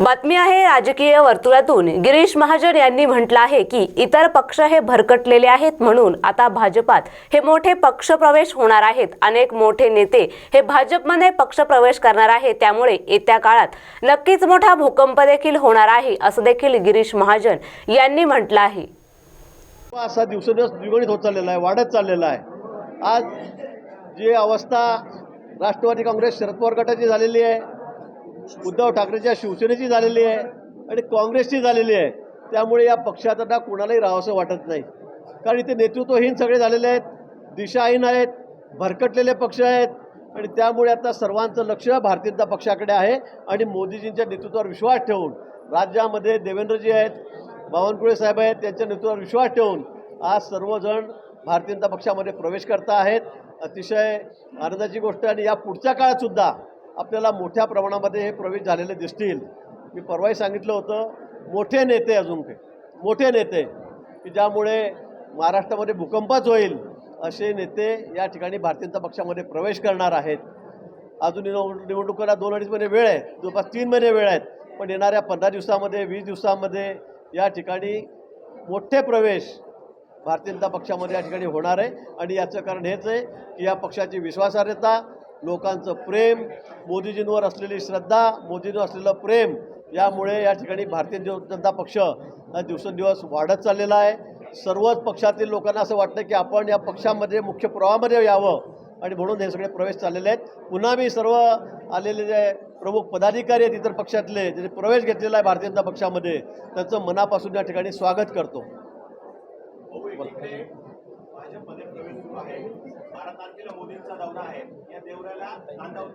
बातमी आहे राजकीय वर्तुळातून. गिरीश महाजन यांनी म्हटलं आहे की इतर पक्ष हे भरकटलेले आहेत म्हणून आता भाजपात हे मोठे पक्षप्रवेश होणार आहेत. अनेक मोठे नेते हे भाजपमध्ये पक्षप्रवेश करणार आहे त्यामुळे येत्या काळात नक्कीच मोठा भूकंप देखील होणार आहे असं देखील गिरीश महाजन यांनी म्हटलं आहे. असा दिवसेदिवस द्विगुणित होत चाललेला आहे वाढत चाललेला आहे. आज जी अवस्था राष्ट्रवादी काँग्रेस शरद पवार गटाची झालेली आहे उद्धव ठाकरेच्या शिवसेनेची झालेली आहे आणि काँग्रेसची झालेली आहे. त्यामुळे या पक्षात आता कुणालाही राहावंसं वाटत नाही. कारण इथे नेतृत्वहीन सगळे झालेले आहेत दिशाहीन आहेत भरकटलेले पक्ष आहेत आणि त्यामुळे आता सर्वांचं लक्ष भारतीय जनता पक्षाकडे आहे आणि मोदीजींच्या नेतृत्वावर विश्वास ठेवून राज्यामध्ये देवेंद्रजी आहेत बावनकुळे साहेब आहेत त्यांच्या नेतृत्वावर विश्वास ठेवून आज सर्वजण भारतीय जनता पक्षामध्ये प्रवेश करता आहेत अतिशय आनंदाची गोष्ट आणि या पुढच्या काळात सुद्धा आपल्याला मोठ्या प्रमाणामध्ये हे प्रवेश झालेले दिसतील. मी परवाही सांगितलं होतं मोठे नेते अजून काही मोठे नेते की ज्यामुळे महाराष्ट्रामध्ये भूकंपच होईल असे नेते या ठिकाणी भारतीय जनता पक्षामध्ये प्रवेश करणार आहेत. अजून निवडणुकीला दोन अडीच महिने वेळ आहे जवळपास तीन महिने वेळ आहेत पण येणाऱ्या पंधरा दिवसामध्ये वीस दिवसामध्ये या ठिकाणी मोठे प्रवेश भारतीय जनता पक्षामध्ये या ठिकाणी होणार आहे. आणि याचं कारण हेच आहे की या पक्षाची विश्वासार्हता लोकांचं प्रेम मोदीजींवर असलेली श्रद्धा मोदींवर असलेलं प्रेम यामुळे या ठिकाणी भारतीय जनता पक्ष हा दिवसेंदिवस वाढत चाललेला आहे. सर्वच पक्षातील लोकांना असं वाटतं की आपण या पक्षामध्ये मुख्य प्रवाहामध्ये यावं. आणि म्हणून हे सगळे प्रवेश चाललेले आहेत. पुन्हा मी सर्व आलेले जे प्रमुख पदाधिकारी आहेत इतर पक्षातले ज्यांनी प्रवेश घेतलेला आहे भारतीय जनता पक्षामध्ये त्यांचं मनापासून या ठिकाणी स्वागत करतो. बारा तारखेला मोदींचा दौरा आहे. या दौऱ्याला